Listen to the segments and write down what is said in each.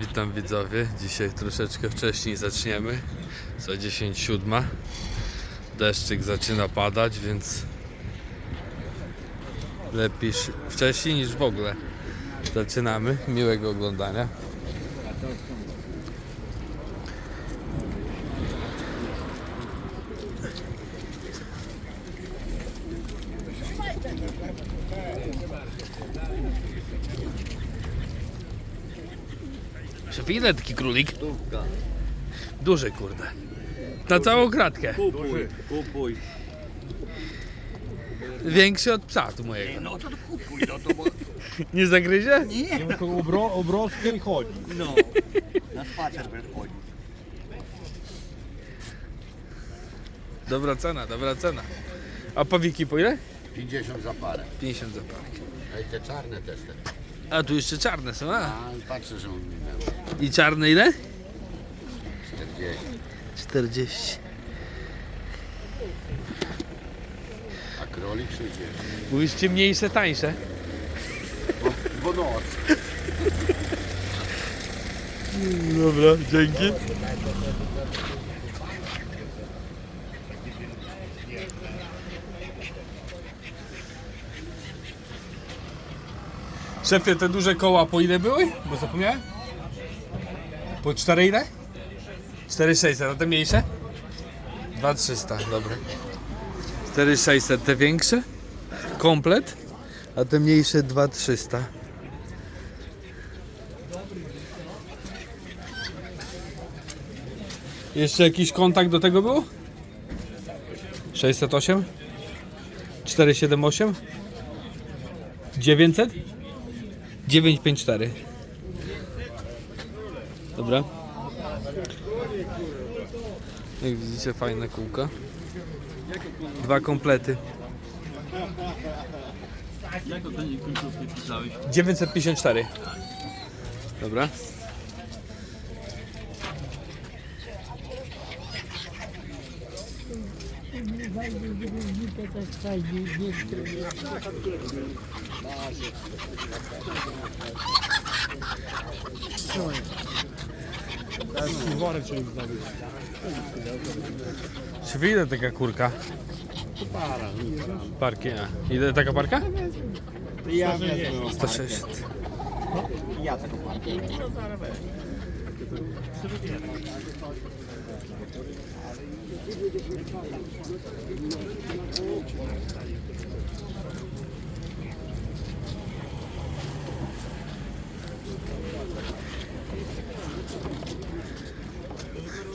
Witam widzowie. Dzisiaj troszeczkę wcześniej zaczniemy. Za 10.07. Deszczyk zaczyna padać, więc lepiej wcześniej niż w ogóle. Zaczynamy. Miłego oglądania. Ile taki królik? Duży kurde. Na całą kratkę. Kupuj, kupuj. Większy od psa tu mojego. No to kupuj, no to bo... Nie zagryzie? Nie, Tylko obro, obroskę i chodzi. no. Na spacer wychodzi. Dobra cena, dobra cena. A pawiki po ile? 50 za parę. 50 za parę. A i te czarne też te. A tu jeszcze czarne są, a? A patrzę, że on mi I czarne ile? 40. 40. A krolik 60. Mówisz ciemniejsze, tańsze. Bo noc. Dobra, dzięki. Szefie, te duże koła po ile były? Bo zapomniałem? Po 4 ile? 4600, a te mniejsze? 2300, dobra. 4600 te większe? Komplet? A te mniejsze 2300. Jeszcze jakiś kontakt do tego był? 608? 478? 900? 954. Dobra. Jak widzicie fajne kółka. Dwa komplety. Jak ocenić końcówkę pisałeś? 954. Dobra. Worek trzeba zdobyć. Czy ile taka kurka? Para. Parki, a. Ile taka parka? Ja wezmę. 106. Ja tego parę.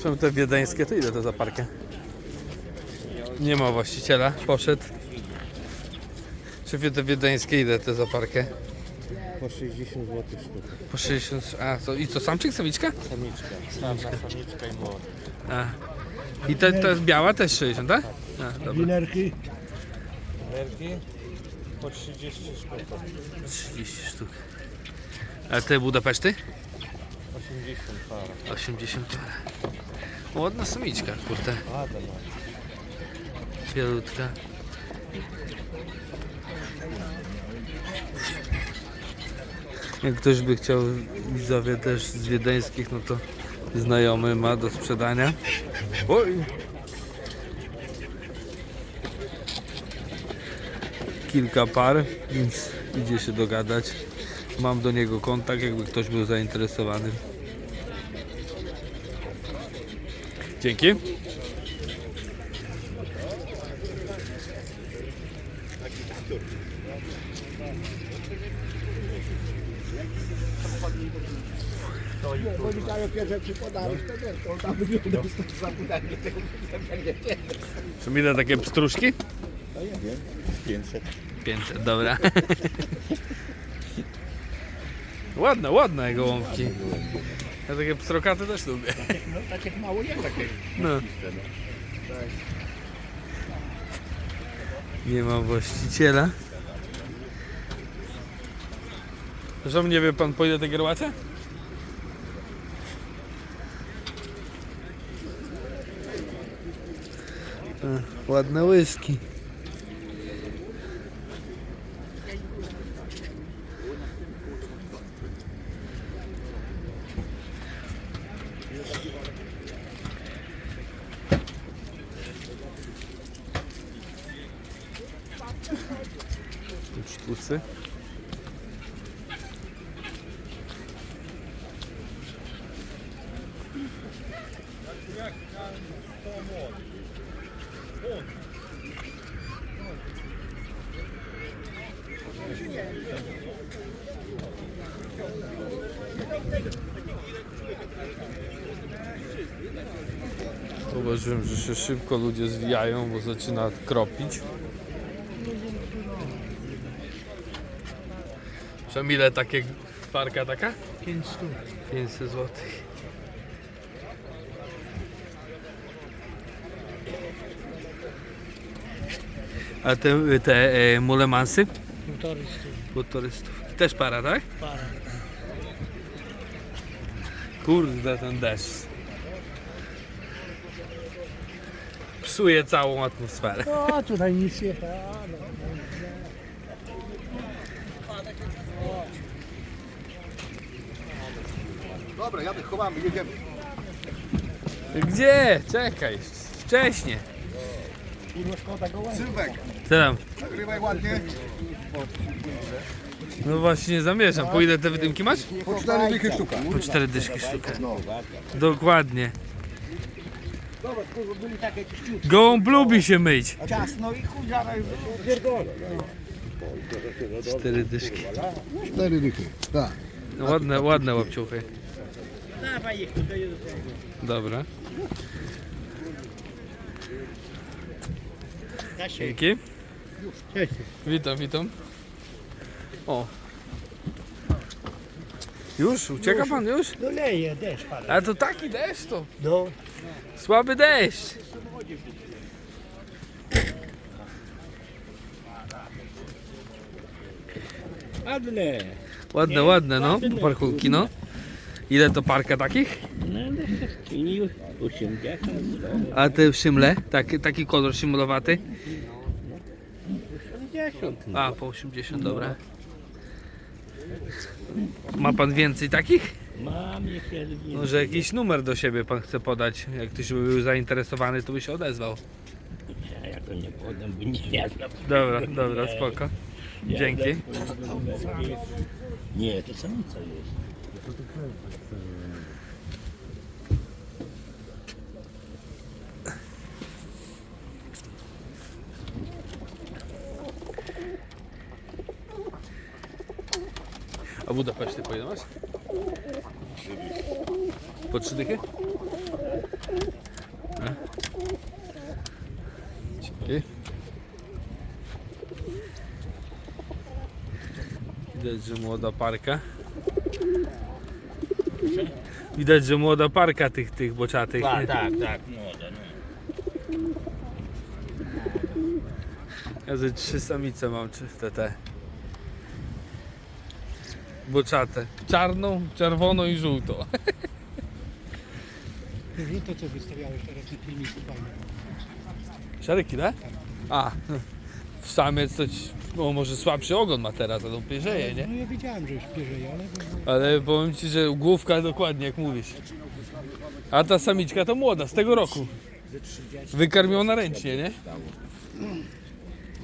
Są te wiedeńskie, to ile to za parkę? Nie ma właściciela, poszedł. Szefie te wiedeńskie, ile to za parkę? Po 60 zł sztuka. Po 60, a to i co, samczyk, samiczka? Samiczka. Samiczka. Samiczka i młody. A. I ta, ta biała też 60, tak? A, dobra. Winerki? Winerki? Po 30 sztuk. 30 sztuk. A te Budapeszty? 80 para. 80 parę. Ładna samiczka, kurde. Bielutka. Jak ktoś by chciał widzowie też z wiedeńskich, no to znajomy ma do sprzedania. Oj! Kilka par, więc idzie się dogadać. Mam do niego kontakt, jakby ktoś był zainteresowany. Dzięki. Ponikają pierwsze przypodałeś, to wiesz, to tam wygląda z zapudanie tego Są ile takie pstruszki? No ja wiem. 500. 500, dobra. ładne, ładne gołąbki. Ja takie pstrokaty też lubię. No tak jak mało je takie. No. Nie ma właściciela. Zresztą nie wie pan po ile te? A, Ładne łyski. Mulemansy. Zauważyłem, że się szybko ludzie zwijają, bo zaczyna kropić. Przem ile takie parka taka? 500. 500 zł. A te, te e, mulemansy? Stówki. Też para, tak? Para. Kurde, ten deszcz. Psuje całą atmosferę. O, tutaj nic nie. A, Dobra, jadę, chowamy, jedziemy. Gdzie? Czekaj, wcześniej. Sylwek, Co tam? nagrywaj ładnie. No właśnie zamierzam. Po ile te wydymki masz? Po cztery dychy sztuka. Po cztery dyszki sztukę. Dokładnie. Ciściutkie. Gołąb lubi się myć. Ciasno i chuj zaraz pierdolę. Cztery dyszki. Cztery dychy, tak. No ładne, ładne łapciuchy. Dawaj ich tutaj do tego. Dobra. Dzięki. Cześć. Witam, witam. O. Już? Ucieka pan już? No leje, deszcz pada. A to taki deszcz to. No. Słaby deszcz. Ładne. Ładne, ładne no. Parkulki no. Ile to parka takich? No, i 80. A te w szymle? Taki, taki kolor szymulowaty? 80. A, po 80, dobra. Ma pan więcej takich? Mam ich jeden. Może jakiś numer do siebie pan chce podać? Jak ktoś by był zainteresowany, to by się odezwał. Ja to nie podam, bo nie wiadomo. Dobra, dobra, spoko. Dzięki. Nie, to samica jest. A Budapeszty po ile masz? Po trzy dychy? A? Dzięki. Widać, że młoda parka. Widać, że młoda parka tych, tych boczatych. Tak, tak, tak, młoda, no. Ja ze trzy samice mam, czy te te. Boczate. Czarną, czerwoną i żółtą. To co wystawiałeś teraz na filmiku fajnie. Szeryki, tak? A, w samiec to ci- no, może słabszy ogon ma teraz, ale pierzeje, nie? No ja wiedziałem, że już pierzeje, ale... Ale powiem ci, że główka dokładnie jak mówisz. A ta samiczka to młoda, z tego roku. Wykarmiona ręcznie, nie?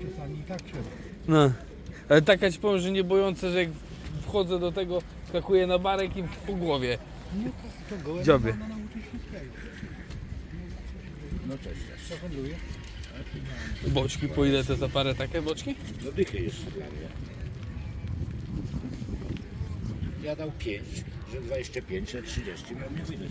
Czasami i tak trzeba. No. Ale taka ci powiem, że nie bojące, że jak wchodzę do tego, skakuję na barek i po głowie. Nie, to gołębie Dziobie. można nauczyć wszystkiego. No cześć, co handluje? Boczki, po ile to za parę takie boczki? No dychy jest Ja dał 5, że 25, że 30 miał nie wydać.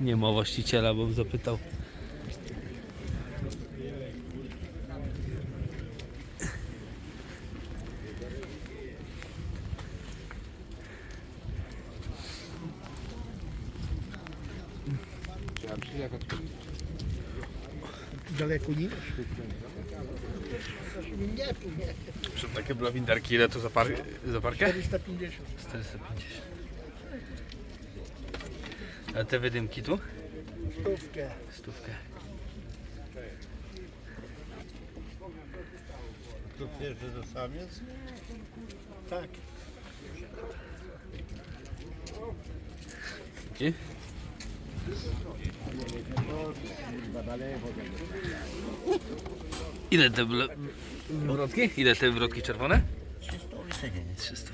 Nie ma właściciela, bym zapytał. Takie blawinderki, ile to za, par za parkę? 450. 450. A te wydymki tu? Stówkę. Stówkę. Tu pierwszy to samiec? Tak. I? Ile te blo- wrotki? Ile te wrotki czerwone? 300.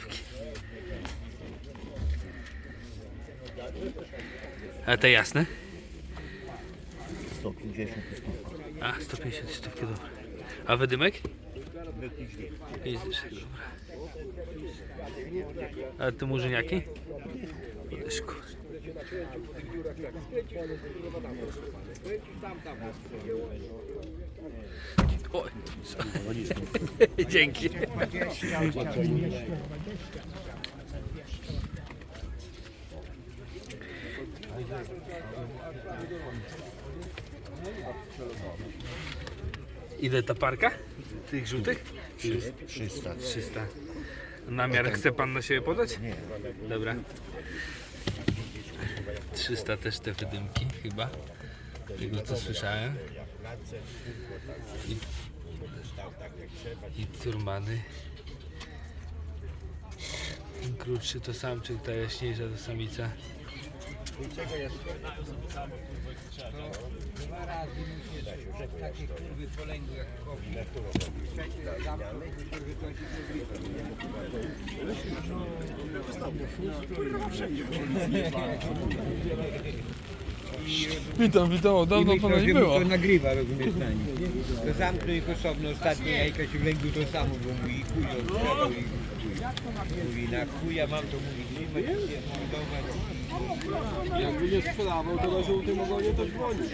A te jasne? 150 A, 150 stówki, dobra. A wydymek? Pięć dyszek, dobra. A te murzyniaki? Po dyszku. Oj, Dzięki. Ile ta parka? Tych żółtych? 300. 300. Namiar chce pan na siebie podać? Nie. Dobra. 300 też te wydymki chyba. Tego co słyszałem. I, i turmany. Ten krótszy to samczyk, ta jaśniejsza to samica. Witam, witam, o, dawno pana nie było. To nagrywa, rozumiesz, na nim. To zamknął ich osobno, ostatnie jajka się wlęgł to samo, bo mówi on sprzedał i chuj. Mówi na chuja mam to mówi trzymać się, mordować. Jakby nie sprzedawał, to na żółtym ogonie to dzwonić.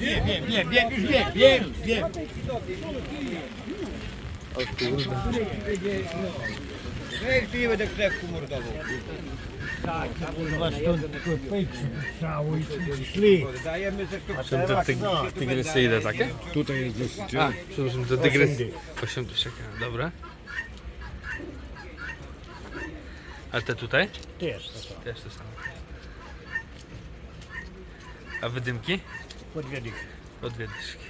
Wiem, wiem, wiem, wiem, już wiem, wiem, wiem. No jak ty nie będę krewku mordował. Dajemy ze sztuk Czym te tyg tygrysy ile takie? Tutaj jest dosyć. A, przepraszam, to tygrysy. 8 tysięcy, dobra. A te tutaj? Też to są. Też to samo. A wydymki? Po dwie dychy. Po dwie dyszki.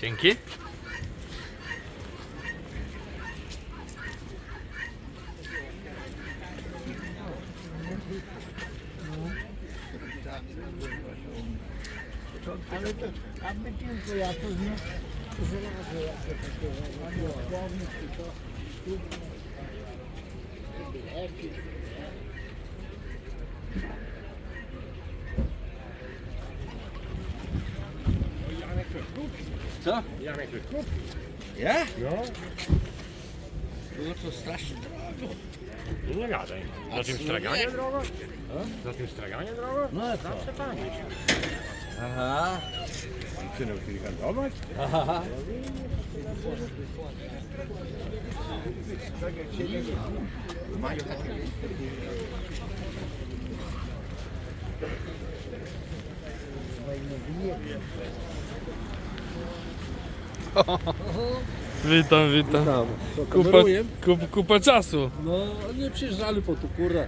Dzięki. Ale to, aby tylko ja to nie żelazo jakie takie ładnie, to Co? Ja? Nie gadaj. Na tym straganie drogo? Na tym straganie drogo? No co? Zawsze pamięć. Aha. Synu chcieli handlować? Witam, witam. Tam, Kupa, kup, kupa czasu. No, nie przyjeżdżali po tu, kurwa.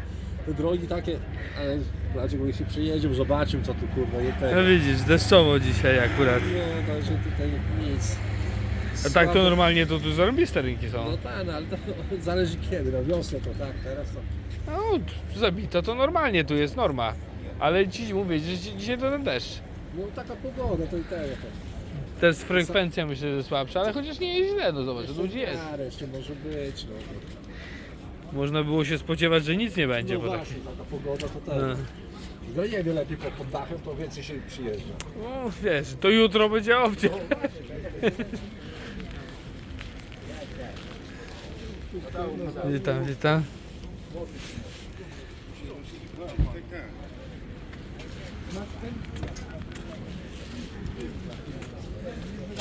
Te drogi takie, ale raczej bo się przyjedziemy, zobaczymy co tu kurwa je No tego. widzisz, deszczowo dzisiaj akurat. Nie, także tutaj nic. A tak to normalnie to tu zarąbiste rynki są. No tak, no, ale to zależy kiedy, no wiosnę to tak, teraz to. No, zabito to normalnie, tu jest norma. Ale dziś mówię, że dzi- dzisiaj to ten deszcz. No taka pogoda, to i tego. Też frekwencja myślę, że słabsza, ale chociaż nie jest źle, no zobacz, ludzi jest. Ale jeszcze może być, no. Można było się spodziewać, że nic nie będzie, No bo tak. właśnie, taka pogoda to tak. No. No nie wiem, lepiej pod, pod dachem, to więcej się przyjeżdża. No wiesz, to jutro będzie opcja. Witam, witam.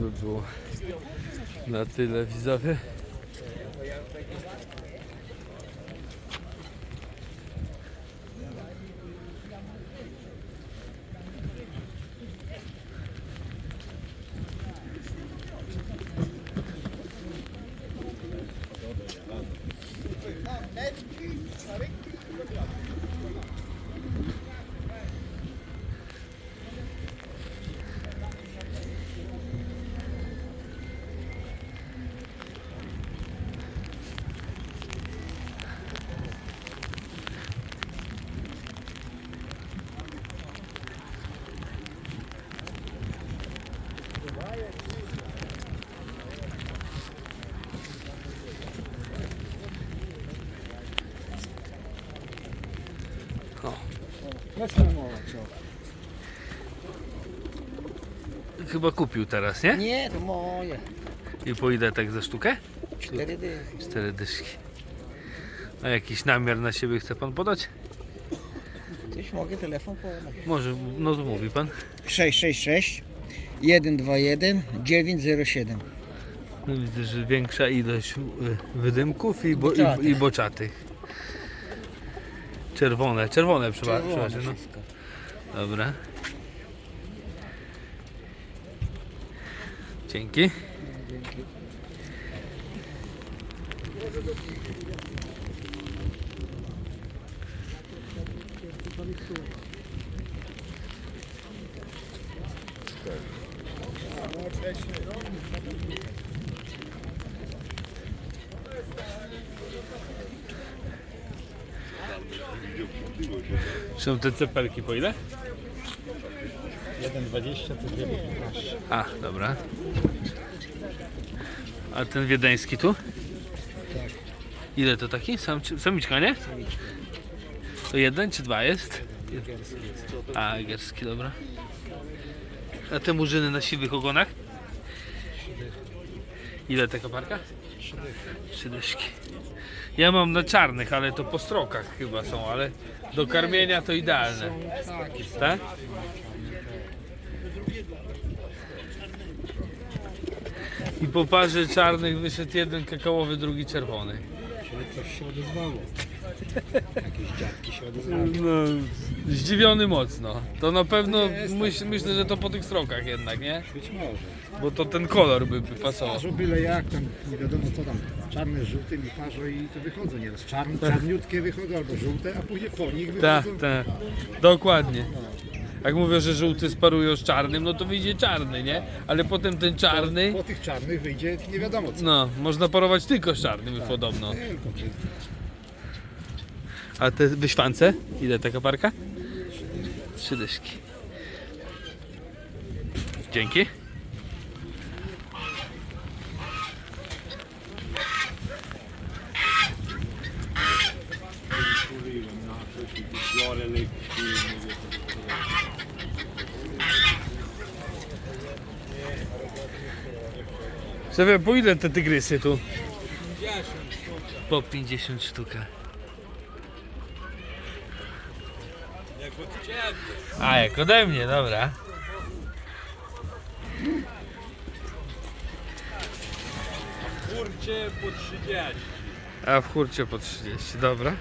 by było na tyle widzowie. Chyba kupił teraz, nie? Nie, to moje. I po ile tak za sztukę? Cztery dychy. Cztery dyszki. A jakiś namiar na siebie chce pan podać? Też mogę telefon podać. Może, no to mówi pan. 666 121 907. No widzę, że większa ilość y, wydymków i, bo, i, i boczatych. Czerwone, czerwone przeważnie. No. Dobra. Dzięki. Są te cepelki po ile? 1,20 to 2,15. A, dobra. A ten wiedeński tu? Ile to taki? Sam, samiczka, nie? To jeden czy dwa jest? A, gierski, dobra. A te murzyny na siwych ogonach? Ile taka parka? Trzy dyszki. Ja mam na czarnych, ale to po strokach chyba są, ale do karmienia to idealne. Tak? I po parze czarnych wyszedł jeden kakaowy, drugi czerwony. Coś się odezwało. Jakieś dziadki się odezwały. No, zdziwiony mocno. To na pewno myśl, myślę, że to po tych strokach jednak, nie? Być może. Bo to ten kolor by, by pasował. Parzo byle jak, tam nie wiadomo co tam. Czarne z żółtym i parzo i to wychodzą nieraz. Czarn, czarniutkie wychodzą albo żółte, a później po nich Tak, wychodzą. tak. Dokładnie. Jak mówię, że żółty sparują z czarnym, no to wyjdzie czarny, nie? Ale potem ten czarny, Po tych czarnych wyjdzie nie wiadomo co. no, można parować tylko z czarnym już podobno. Tylko, czy A te wyśwance? Ile taka parka? Trzy dyszki. Dzięki. Szefie, po ile te tygrysy tu? Po 50 sztuka. A, jak ode mnie, dobra. Kurcie po 30. A w hurcie po 30, dobra.